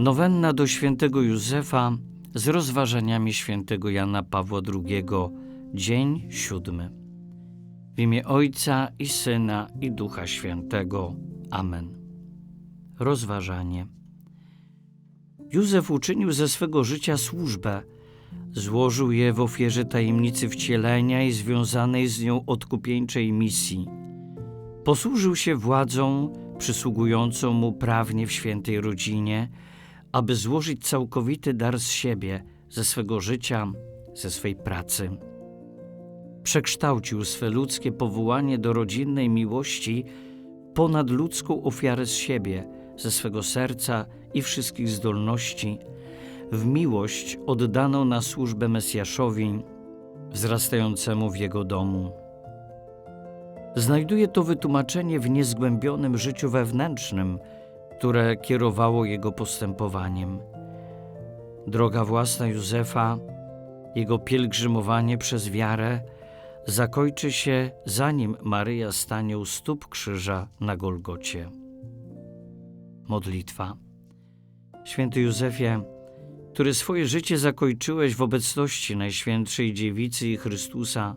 Nowenna do świętego Józefa z rozważaniami świętego Jana Pawła II, dzień siódmy. W imię Ojca i Syna i Ducha Świętego. Amen. Rozważanie. Józef uczynił ze swego życia służbę. Złożył je w ofierze tajemnicy wcielenia i związanej z nią odkupieńczej misji. Posłużył się władzą przysługującą mu prawnie w świętej rodzinie, aby złożyć całkowity dar z siebie, ze swego życia, ze swej pracy. Przekształcił swe ludzkie powołanie do rodzinnej miłości ponad ludzką ofiarę z siebie, ze swego serca i wszystkich zdolności, w miłość oddaną na służbę Mesjaszowi, wzrastającemu w jego domu. Znajduje to wytłumaczenie w niezgłębionym życiu wewnętrznym, które kierowało jego postępowaniem. Droga własna Józefa, jego pielgrzymowanie przez wiarę zakończy się, zanim Maryja stanie u stóp krzyża na Golgocie. Modlitwa. Święty Józefie, który swoje życie zakończyłeś w obecności Najświętszej Dziewicy i Chrystusa,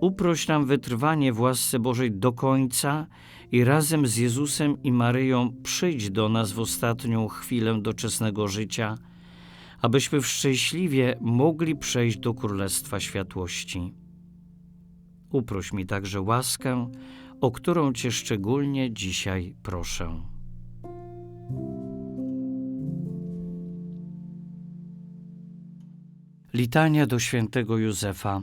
uproś nam wytrwanie w łasce Bożej do końca i razem z Jezusem i Maryją przyjdź do nas w ostatnią chwilę doczesnego życia, abyśmy szczęśliwie mogli przejść do Królestwa Światłości. Uproś mi także łaskę, o którą Cię szczególnie dzisiaj proszę. Litania do świętego Józefa.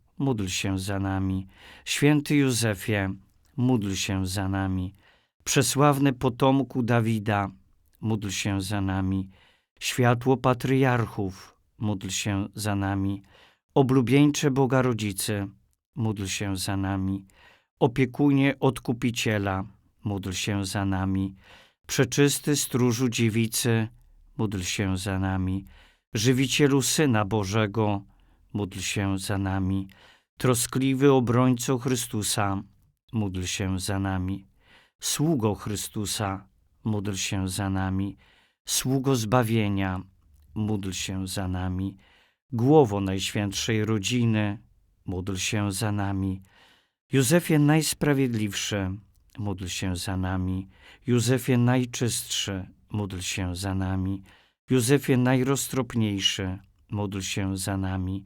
módl się za nami. Święty Józefie, módl się za nami. Przesławny potomku Dawida, módl się za nami. Światło patriarchów, módl się za nami. Oblubieńcze Boga Rodzicy, módl się za nami. Opiekunie Odkupiciela, módl się za nami. Przeczysty stróżu dziewicy, módl się za nami. Żywicielu Syna Bożego, módl się za nami. Troskliwy obrońco Chrystusa, módl się za nami. Sługo Chrystusa, módl się za nami. Sługo zbawienia, módl się za nami. Głowo Najświętszej Rodziny, módl się za nami. Józefie Najsprawiedliwszy, módl się za nami. Józefie Najczystszy, módl się za nami. Józefie Najroztropniejszy, módl się za nami.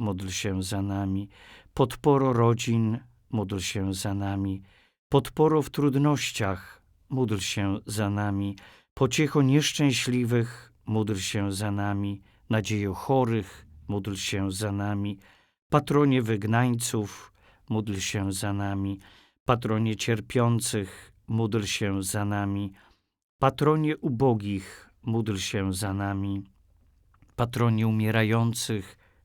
módl się za nami. Podporo rodzin, módl się za nami. Podporo w trudnościach, módl się za nami. Pociecho nieszczęśliwych, módl się za nami. Nadziejo chorych, módl się za nami. Patronie wygnańców, módl się za nami. Patronie cierpiących, módl się za nami. Patronie ubogich, módl się za nami. Patronie umierających,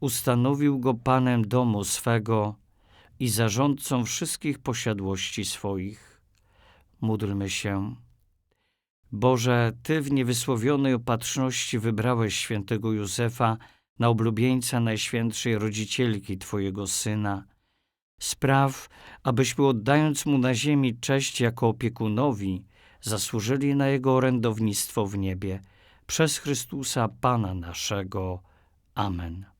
Ustanowił go Panem domu swego i zarządcą wszystkich posiadłości swoich. Módlmy się. Boże, Ty w niewysłowionej opatrzności wybrałeś świętego Józefa na oblubieńca Najświętszej Rodzicielki Twojego Syna. Spraw, abyśmy oddając Mu na ziemi cześć jako opiekunowi, zasłużyli na Jego orędownictwo w niebie. Przez Chrystusa Pana naszego. Amen.